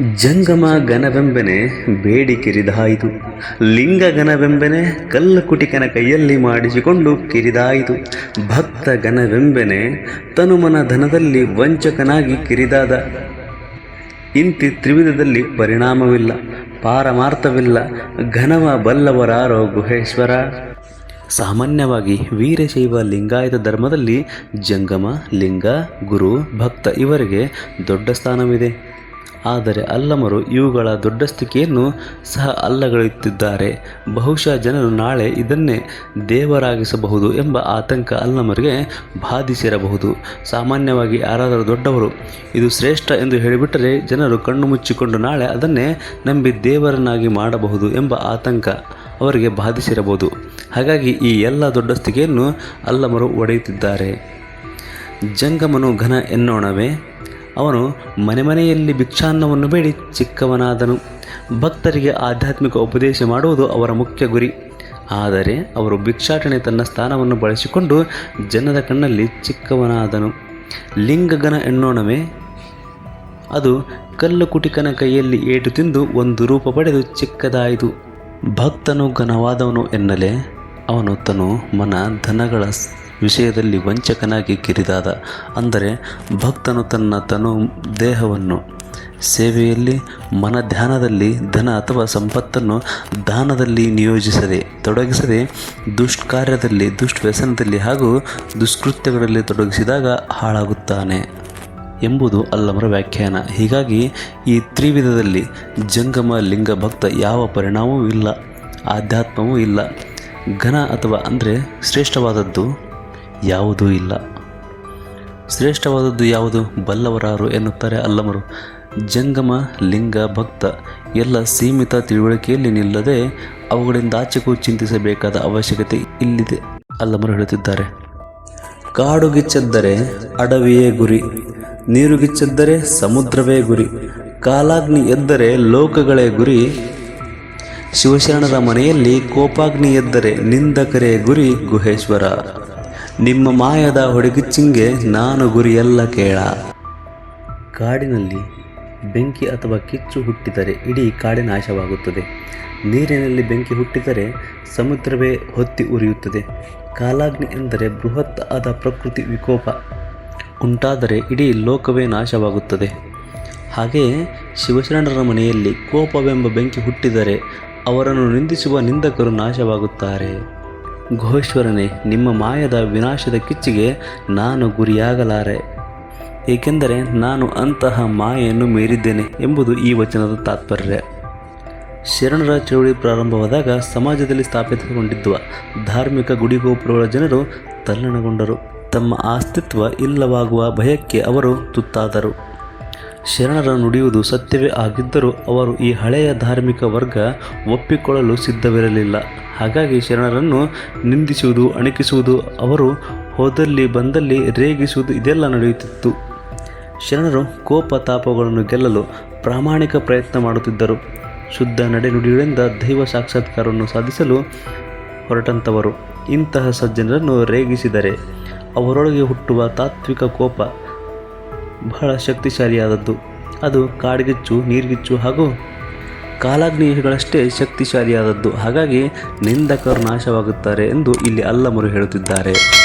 ಜಂಗಮ ಘನವೆಂಬೆನೆ ಬೇಡಿ ಕಿರಿದಾಯಿತು. ಲಿಂಗ ಘನವೆಂಬೆನೆ ಕಲ್ಲಕುಟಿಕನ ಕೈಯಲ್ಲಿ ಮಾಡಿಸಿಕೊಂಡು ಕಿರಿದಾಯಿತು. ಭಕ್ತ ಘನವೆಂಬೆನೆ ತನುಮನ ಧನದಲ್ಲಿ ವಂಚಕನಾಗಿ ಕಿರಿದಾದ. ಇಂತಿ ತ್ರಿವಿಧದಲ್ಲಿ ಪರಿಣಾಮವಿಲ್ಲ, ಪಾರಮಾರ್ಥವಿಲ್ಲ, ಘನವ ಬಲ್ಲವರಾರೋ ಗುಹೇಶ್ವರ. ಸಾಮಾನ್ಯವಾಗಿ ವೀರಶೈವ ಲಿಂಗಾಯತ ಧರ್ಮದಲ್ಲಿ ಜಂಗಮ, ಲಿಂಗ, ಗುರು, ಭಕ್ತ ಇವರಿಗೆ ದೊಡ್ಡ ಸ್ಥಾನವಿದೆ. ಆದರೆ ಅಲ್ಲಮರು ಇವುಗಳ ದೊಡ್ಡಸ್ತಿಕೆಯನ್ನು ಸಹ ಅಲ್ಲಗಳೆಯುತ್ತಿದ್ದಾರೆ. ಬಹುಶಃ ಜನರು ನಾಳೆ ಇದನ್ನೇ ದೇವರಾಗಿಸಬಹುದು ಎಂಬ ಆತಂಕ ಅಲ್ಲಮರಿಗೆ ಬಾಧಿಸಿರಬಹುದು. ಸಾಮಾನ್ಯವಾಗಿ ಯಾರಾದರೂ ದೊಡ್ಡವರು, ಇದು ಶ್ರೇಷ್ಠ ಎಂದು ಹೇಳಿಬಿಟ್ಟರೆ ಜನರು ಕಣ್ಣು ಮುಚ್ಚಿಕೊಂಡು ನಾಳೆ ಅದನ್ನೇ ನಂಬಿ ದೇವರನ್ನಾಗಿ ಮಾಡಬಹುದು ಎಂಬ ಆತಂಕ ಅವರಿಗೆ ಬಾಧಿಸಿರಬಹುದು. ಹಾಗಾಗಿ ಈ ಎಲ್ಲ ದೊಡ್ಡಸ್ತಿಕೆಯನ್ನು ಅಲ್ಲಮರು ಒಡೆಯುತ್ತಿದ್ದಾರೆ. ಜಂಗಮನು ಘನ ಎನ್ನೋಣವೇ? ಅವನು ಮನೆ ಮನೆಯಲ್ಲಿ ಭಿಕ್ಷಾನ್ನವನ್ನು ಬೇಡಿ, ಚಿಕ್ಕವನಾದನು. ಭಕ್ತರಿಗೆ ಆಧ್ಯಾತ್ಮಿಕ ಉಪದೇಶ ಮಾಡುವುದು ಅವರ ಮುಖ್ಯ ಗುರಿ. ಆದರೆ ಅವರು ಭಿಕ್ಷಾಟನೆ ತನ್ನ ಸ್ಥಾನವನ್ನು ಬಳಸಿಕೊಂಡು ಜನರ ಕಣ್ಣಲ್ಲಿ ಚಿಕ್ಕವನಾದನು. ಲಿಂಗಗನ ಎನ್ನೋಣವೇ? ಅದು ಕಲ್ಲು ಕುಟಿಕನ ಕೈಯಲ್ಲಿ ಏಟು ತಿಂದು ಒಂದು ರೂಪ ಪಡೆದು ಚಿಕ್ಕದಾಯಿತು. ಭಕ್ತನು ಘನವಾದವನು ಎನ್ನಲೆ ಅವನು ತನು ಮನ ಧನಗಳ ವಿಷಯದಲ್ಲಿ ವಂಚಕನಾಗಿ ಕಿರಿದಾದ. ಅಂದರೆ ಭಕ್ತನು ತನ್ನ ತನು ದೇಹವನ್ನು ಸೇವೆಯಲ್ಲಿ ಮನ ಧ್ಯಾನದಲ್ಲಿ ಧನ ಅಥವಾ ಸಂಪತ್ತನ್ನು ದಾನದಲ್ಲಿ ನಿಯೋಜಿಸದೆ, ತೊಡಗಿಸದೆ, ದುಷ್ಕಾರ್ಯದಲ್ಲಿ ದುಷ್ವ್ಯಸನದಲ್ಲಿ ಹಾಗೂ ದುಷ್ಕೃತ್ಯಗಳಲ್ಲಿ ತೊಡಗಿಸಿದಾಗ ಹಾಳಾಗುತ್ತಾನೆ ಎಂಬುದು ಅಲ್ಲಮರ ವ್ಯಾಖ್ಯಾನ. ಹೀಗಾಗಿ ಈ ತ್ರಿವಿಧದಲ್ಲಿ ಜಂಗಮ, ಲಿಂಗ, ಭಕ್ತ ಯಾವ ಪರಿಣಾಮವೂ ಇಲ್ಲ, ಆಧ್ಯಾತ್ಮವೂ ಇಲ್ಲ. ಘನ ಅಥವಾ ಅಂದರೆ ಶ್ರೇಷ್ಠವಾದದ್ದು ಯಾವುದೂ ಇಲ್ಲ. ಶ್ರೇಷ್ಠವಾದದ್ದು ಯಾವುದು? ಬಲ್ಲವರಾರು ಎನ್ನುತ್ತಾರೆ ಅಲ್ಲಮರು. ಜಂಗಮ, ಲಿಂಗ, ಭಕ್ತ ಎಲ್ಲ ಸೀಮಿತ ತಿಳುವಳಿಕೆಯಲ್ಲಿ ನಿಲ್ಲದೆ ಅವುಗಳಿಂದ ಆಚೆಗೂ ಚಿಂತಿಸಬೇಕಾದ ಅವಶ್ಯಕತೆ ಇಲ್ಲಿದೆ ಅಲ್ಲಮರು ಹೇಳುತ್ತಿದ್ದಾರೆ. ಕಾಡುಗಿಚ್ಚೆದ್ದರೆ ಅಡವಿಯೇ ಗುರಿ, ನೀರುಗಿಚ್ಚೆದ್ದರೆ ಸಮುದ್ರವೇ ಗುರಿ, ಕಾಲಾಗ್ನಿ ಎದ್ದರೆ ಲೋಕಗಳೇ ಗುರಿ, ಶಿವಶರಣರ ಮನೆಯಲ್ಲಿ ಕೋಪಾಗ್ನಿ ಎದ್ದರೆ ನಿಂದಕರೇ ಗುರಿ ಗುಹೇಶ್ವರ. ನಿಮ್ಮ ಮಾಯದ ಹೊಡೆಗುಚ್ಚಿಂಗೆ ನಾನು ಗುರಿಯೆಲ್ಲ ಕೇಳ. ಕಾಡಿನಲ್ಲಿ ಬೆಂಕಿ ಅಥವಾ ಕಿಚ್ಚು ಹುಟ್ಟಿದರೆ ಇಡೀ ಕಾಡಿನ ನಾಶವಾಗುತ್ತದೆ. ನೀರಿನಲ್ಲಿ ಬೆಂಕಿ ಹುಟ್ಟಿದರೆ ಸಮುದ್ರವೇ ಹೊತ್ತಿ ಉರಿಯುತ್ತದೆ. ಕಾಲಾಗ್ನಿ ಎಂದರೆ ಬೃಹತ್ ಆದ ಪ್ರಕೃತಿ ವಿಕೋಪ. ಉಂಟಾದರೆ ಇಡೀ ಲೋಕವೇ ನಾಶವಾಗುತ್ತದೆ. ಹಾಗೆಯೇ ಶಿವಶರಣರ ಮನೆಯಲ್ಲಿ ಕೋಪವೆಂಬ ಬೆಂಕಿ ಹುಟ್ಟಿದರೆ ಅವರನ್ನು ನಿಂದಿಸುವ ನಿಂದಕರು ನಾಶವಾಗುತ್ತಾರೆ. ಘೋಶ್ವರನೇ ನಿಮ್ಮ ಮಾಯದ ವಿನಾಶದ ಕಿಚ್ಚಿಗೆ ನಾನು ಗುರಿಯಾಗಲಾರೆ. ಏಕೆಂದರೆ ನಾನು ಅಂತಹ ಮಾಯೆಯನ್ನು ಮೀರಿದ್ದೇನೆ ಎಂಬುದು ಈ ವಚನದ ತಾತ್ಪರ್ಯ. ಶರಣರ ಚಳುವಳಿ ಪ್ರಾರಂಭವಾದಾಗ ಸಮಾಜದಲ್ಲಿ ಸ್ಥಾಪಿತಗೊಂಡಿದ್ದ ಧಾರ್ಮಿಕ ಗುಡಿಗೋಪುರಗಳ ಜನರು ತಲ್ಲಣಗೊಂಡರು. ತಮ್ಮ ಅಸ್ತಿತ್ವ ಇಲ್ಲವಾಗುವ ಭಯಕ್ಕೆ ಅವರು ತುತ್ತಾದರು. ಶರಣರ ನುಡಿಯುವುದು ಸತ್ಯವೇ ಆಗಿದ್ದರೂ ಅವರು ಈ ಹಳೆಯ ಧಾರ್ಮಿಕ ವರ್ಗ ಒಪ್ಪಿಕೊಳ್ಳಲು ಸಿದ್ಧವಿರಲಿಲ್ಲ. ಹಾಗಾಗಿ ಶರಣರನ್ನು ನಿಂದಿಸುವುದು, ಅಣಕಿಸುವುದು, ಅವರು ಹೋದಲ್ಲಿ ಬಂದಲ್ಲಿ ರೇಗಿಸುವುದು ಇದೆಲ್ಲ ನಡೆಯುತ್ತಿತ್ತು. ಶರಣರು ಕೋಪ ತಾಪಗಳನ್ನು ಗೆಲ್ಲಲು ಪ್ರಾಮಾಣಿಕ ಪ್ರಯತ್ನ ಮಾಡುತ್ತಿದ್ದರು. ಶುದ್ಧ ನಡೆನುಡಿಗಳಿಂದ ದೈವ ಸಾಕ್ಷಾತ್ಕಾರವನ್ನು ಸಾಧಿಸಲು ಹೊರಟಂಥವರು ಇಂತಹ ಸಜ್ಜನರನ್ನು ರೇಗಿಸಿದರೆ ಅವರೊಳಗೆ ಹುಟ್ಟುವ ತಾತ್ವಿಕ ಕೋಪ ಬಹಳ ಶಕ್ತಿಶಾಲಿಯಾದದ್ದು. ಅದು ಕಾಡ್ಗಿಚ್ಚು, ನೀರ್ಗಿಚ್ಚು ಹಾಗೂ ಕಾಲಾಗ್ನಿಗಳಷ್ಟೇ ಶಕ್ತಿಶಾಲಿಯಾದದ್ದು. ಹಾಗಾಗಿ ನಿಂದಕರು ನಾಶವಾಗುತ್ತಾರೆ ಎಂದು ಇಲ್ಲಿ ಅಲ್ಲಮರು ಹೇಳುತ್ತಿದ್ದಾರೆ.